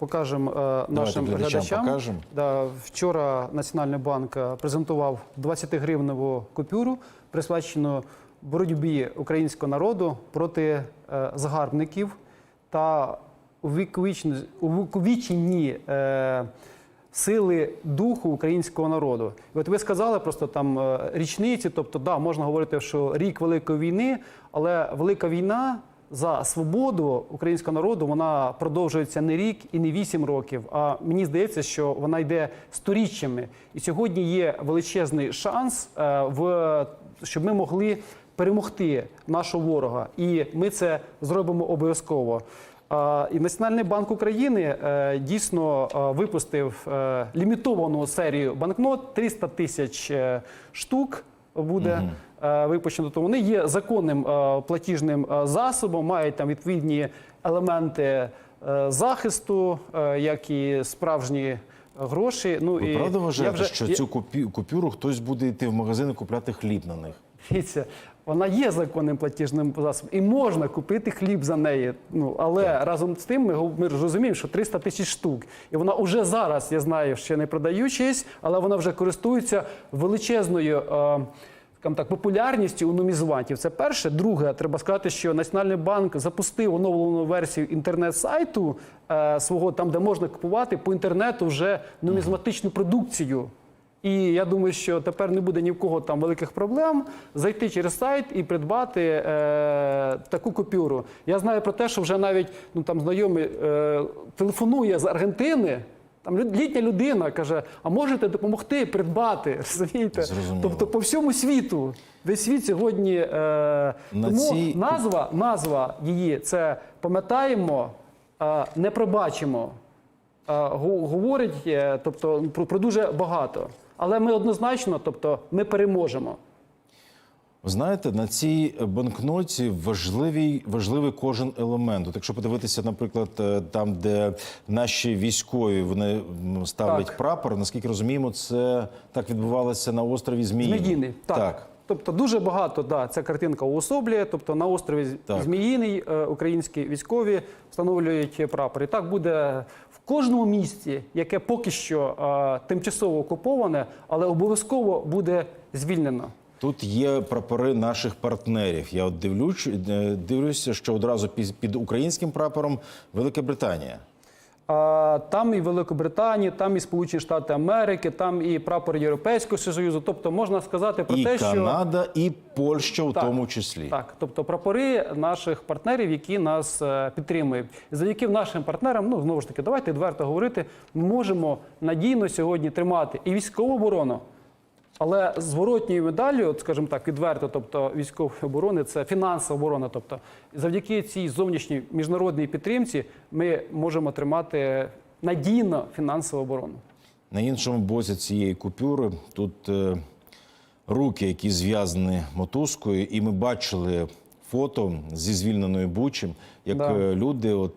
покажемо е, нашим глядачам глядачам. покажемо. Да, вчора Національний банк е, презентував 20-гривневу купюру, присвячену боротьбі українського народу проти е, загарбників та увіковічені е, сили духу українського народу. І от ви сказали просто там е, річниці, тобто, да, можна говорити, що рік Великої війни, але Велика війна за свободу українського народу вона продовжується не рік і не вісім років. А мені здається, що вона йде сторіччями. І сьогодні є величезний шанс, е, в щоб ми могли перемогти нашого ворога, і ми це зробимо обов'язково. І Національний банк України е, дійсно е, випустив е, лімітовану серію банкнот 300 тисяч е, штук буде угу. випущено. То вони є законним е, платіжним е, засобом, мають там відповідні елементи захисту, як і справжні гроші. Ну Ви і правда я вважаєте, вже- що цю купюру хтось буде йти в магазин і купляти хліб на них? Дивіться, вона є законним платіжним засобом і можна купити хліб за неї. Ну але разом з тим ми, ми розуміємо, що 300 тисяч штук, і вона вже зараз, я знаю, ще не продаючись, але вона вже користується величезною. Е, так, популярністю у нумізматів. Це перше. Друге, треба сказати, що Національний банк запустив оновлену версію інтернет-сайту е, свого, там, де можна купувати по інтернету вже нумізматичну продукцію. І я думаю, що тепер не буде ні в кого там великих проблем зайти через сайт і придбати е, таку купюру. Я знаю про те, що вже навіть ну там знайомий е, телефонує з Аргентини. Там літня людина каже: а можете допомогти придбати? Розумієте? Зрозуміло. Тобто по всьому світу. Весь світ сьогодні. Е, На тому цій- назва, назва її це пам'ятаємо, е, не пробачимо говорить е, тобто, про, про дуже багато. Але ми однозначно, тобто, ми переможемо. Знаєте, на цій банкноті важливий, важливий кожен елемент. От якщо подивитися, наприклад, е, там, де наші військові вони ставлять Так. прапор, наскільки розуміємо, це так відбувалося на острові. Зміїний. Так. так. Тобто дуже багато, да, ця картинка уособлює. Тобто на острові Так. Зміїний е, українські військові встановлюють прапор. І так буде в кожному місті, яке поки що е, тимчасово окуповане, але обов'язково буде звільнено. Тут є прапори наших партнерів. Я от дивлюсь, е, дивлюся, що одразу під українським прапором Велика Британія. Там і Великобританії, там і Сполучені Штати Америки, там і прапор Європейського Союзу. Тобто можна сказати про і те, що Канада, і Польща Так, тому числі. так, тобто прапори наших партнерів, які нас е, підтримують, завдяки нашим партнерам, ну знову ж таки, давайте відверто говорити, можемо надійно сьогодні тримати і військову оборону. Але зворотньою медаллю, от скажімо так, відверто, тобто військової оборони, це фінансова оборона. Тобто, завдяки цій зовнішній міжнародній підтримці ми можемо тримати надійно фінансову оборону. На іншому боці цієї купюри тут е, руки, які зв'язані мотузкою, і ми бачили фото зі звільненої Бучі, як Да. е, люди от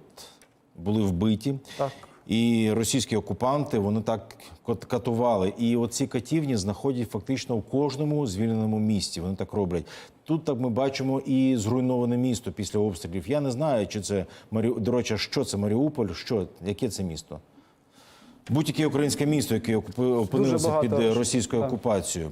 були вбиті. Так. І російські окупанти вони так кат- катували. І оці катівні знаходять фактично в кожному звільненому місті. Вони так роблять. Тут так ми бачимо і зруйноване місто після обстрілів. Я не знаю, чи це Марі... До речі, що це Маріуполь, що яке це місто? Будь-яке українське місто, яке опинилося під е, російською так. окупацією.